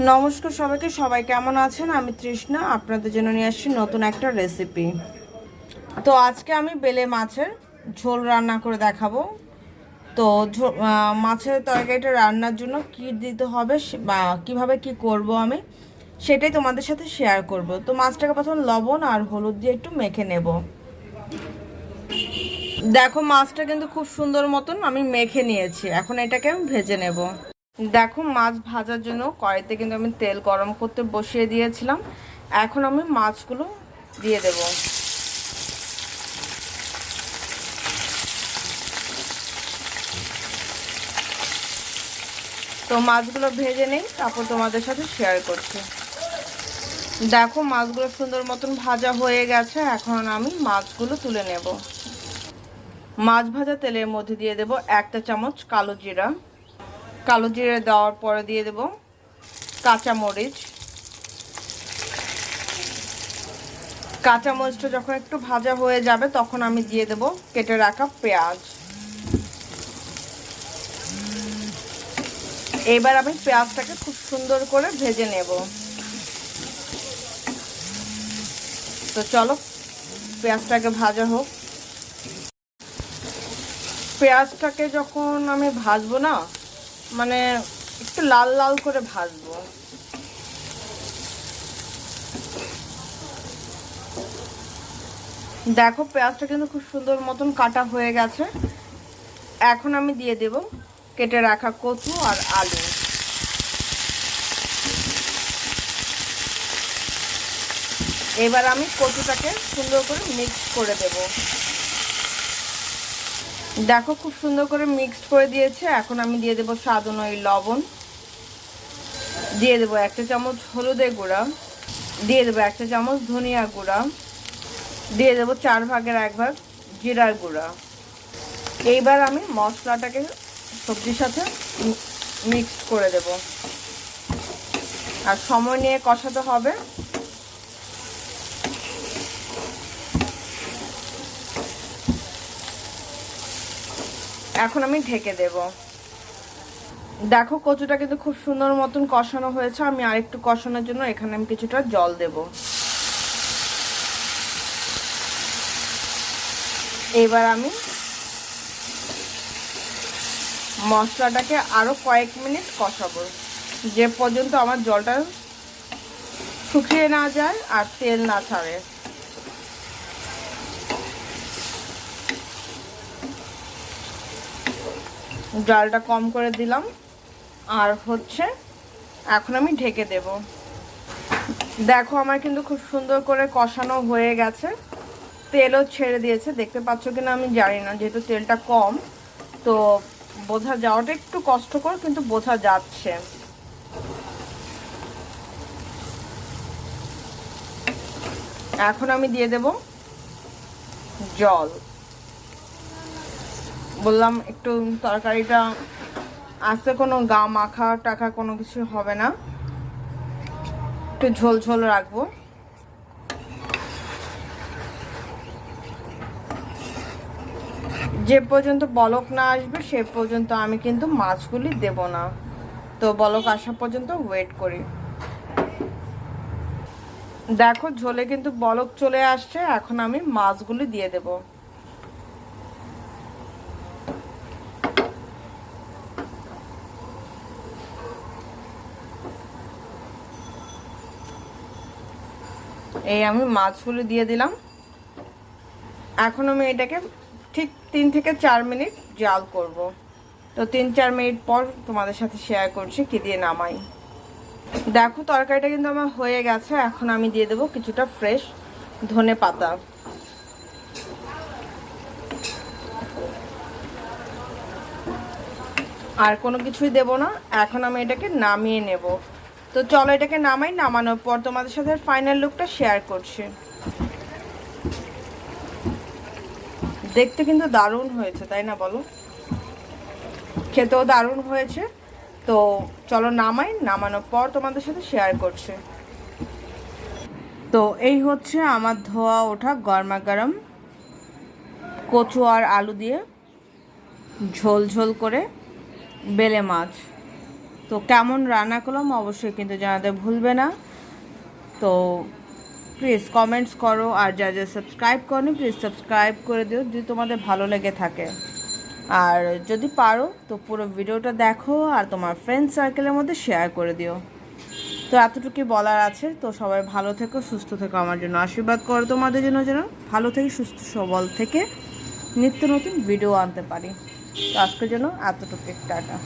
নমস্কার সবাইকে, সবাই কেমন আছেন? আমি তৃষ্ণা, আপনাদের জন্য নিয়ে আসছি নতুন একটা রেসিপি তো আজকে আমি বেলে মাছের ঝোল রান্না করে দেখাবো। তো মাছের তরকারিটা রান্নার জন্য কি দিতে হবে বা কীভাবে কি করব আমি, সেটাই তোমাদের সাথে শেয়ার করব। তো মাছটাকে প্রথম লবণ আর হলুদ দিয়ে একটু মেখে নেব। দেখো মাছটা কিন্তু খুব সুন্দর মতন আমি মেখে নিয়েছি, এখন এটাকে আমি ভেজে নেব। দেখো, মাছ ভাজার জন্য কড়াইতে কিন্তু আমি তেল গরম করতে বসিয়ে দিয়েছিলাম। এখন আমি মাছগুলো দিয়ে দেব। তো মাছগুলো ভেজে নেই, তারপর তোমাদের সাথে শেয়ার করছি। দেখো, মাছগুলো সুন্দর মতন ভাজা হয়ে গেছে, এখন আমি মাছগুলো তুলে নেব। মাছ ভাজা তেলের মধ্যে দিয়ে দেব একটা চামচ কালো জিরা। কালো জিরে দেওয়ার পরে দিয়ে দেব কাঁচা মরিচ। কাঁচা মরিচটা যখন একটু ভাজা হয়ে যাবে, তখন আমি দিয়ে দেব কেটে রাখা পেঁয়াজ। এবার আমি পেঁয়াজটাকে খুব সুন্দর করে ভেজে নেব। তো চলো, পেঁয়াজটাকে ভাজা হোক। পেঁয়াজটাকে যখন আমি ভাজবো না মানে একটু লাল লাল করে ভাজবো। দেখো পেঁয়াজটা কিন্তু খুব সুন্দর মতন কাটা হয়ে গেছে। এখন আমি দিয়ে দেব কেটে রাখা কচু আর আলু। এবার আমি কচুটাকে সুন্দর করে মিক্স করে দেব। দেখো খুব সুন্দর করে মিক্সড করে দিয়েছে। এখন আমি দিয়ে দেবো স্বাদ অনুযায়ী লবণ। দিয়ে দেবো একটা চামচ হলুদের গুঁড়া। দিয়ে দেবো একটা চামচ ধনিয়া গুঁড়া। দিয়ে দেবো চার ভাগের এক ভাগ জিরার গুঁড়া। এইবার আমি মশলাটাকে সবজির সাথে মিক্সড করে দেব। আর সময় নিয়ে কষাতে হবে। এখন আমি ঢেকে দেব। দেখো, কচুটা কিন্তু খুব সুন্দর মতন কষানো হয়েছে। আমি আরেকটু কষানোর জন্য এখানে আমি কিছুটা জল দেব। এবার আমি মশলাটাকে আরও কয়েক মিনিট কষাবো। যে পর্যন্ত আমার জলটা শুকিয়ে না যায় আর তেল না ছাড়ে। জালটা কম করে দিলাম। আর হচ্ছে, এখন আমি ঢেকে দেব। দেখো, আমার কিন্তু খুব সুন্দর করে কষানো হয়ে গেছে। তেলও ছেড়ে দিয়েছে। দেখতে পাচ্ছ কিনা আমি জানি না, যেহেতু তেলটা কম। তো বোঝা যাওয়াটা একটু কষ্টকর, কিন্তু বোঝা যাচ্ছে। এখন আমি দিয়ে দেব জল। বললাম, একটু তরকারিটা আস্তে কোনো, গা মাখা টাখা কোনো কিছু হবে না। একটু ঝোল ঝোল রাখব। যে পর্যন্ত বলক না আসবে, সে পর্যন্ত আমি কিন্তু মাছগুলি দেব না। তো বলক আসা পর্যন্ত ওয়েট করি। দেখো, ঝোলে কিন্তু বলক চলে আসছে, এখন আমি মাছগুলি দিয়ে দেবো। এই আমি মাছগুলো দিয়ে দিলাম। এখন আমি এটাকে ঠিক তিন থেকে চার মিনিট জাল করব। তো তিন চার মিনিট পর তোমাদের সাথে শেয়ার করছি কি দিয়ে নামাই। দেখো তরকারিটা কিন্তু আমার হয়ে গেছে, এখন আমি দিয়ে দেবো কিছুটা ফ্রেশ ধনে পাতা। আর কোনো কিছুই দেব না, এখন আমি এটাকে নামিয়ে নেব। তো চলো এটাকে নামাই, নামানোর পর তোমাদের সাথে ফাইনাল লুকটা শেয়ার করছি। দেখতে কিন্তু দারুণ হয়েছে, তাই না বলো? খেতেও দারুণ হয়েছে। তো চলো নামাই, নামানোর পর তোমাদের সাথে শেয়ার করছি। তো এই হচ্ছে আমার ধোয়া ওঠা গরমা গরম কচু আর আলু দিয়ে ঝোল ঝোল করে বেলে মাছ। তো কেমন রান্না করলাম অবশ্যই কিন্তু জানাতে ভুলবে না। তো প্লিজ কমেন্টস করো আর যা যা সাবস্ক্রাইব করনি প্লিজ সাবস্ক্রাইব করে দিও যদি তোমাদের ভালো লেগে থাকে। আর যদি পারো তো পুরো ভিডিওটা দেখো আর তোমার ফ্রেন্ড সার্কেলের মধ্যে শেয়ার করে দিও। তো এতটুকুই বলার আছে। তো সবাই ভালো থেকো, সুস্থ থেকো, আমার জন্য আশীর্বাদ করো তোমাদের জন্য যেন ভালো থেকে, সুস্থ, সবল থেকে নিত্য নতুন ভিডিও আনতে পারি। তো আজকের জন্য এতটুকু টাটা।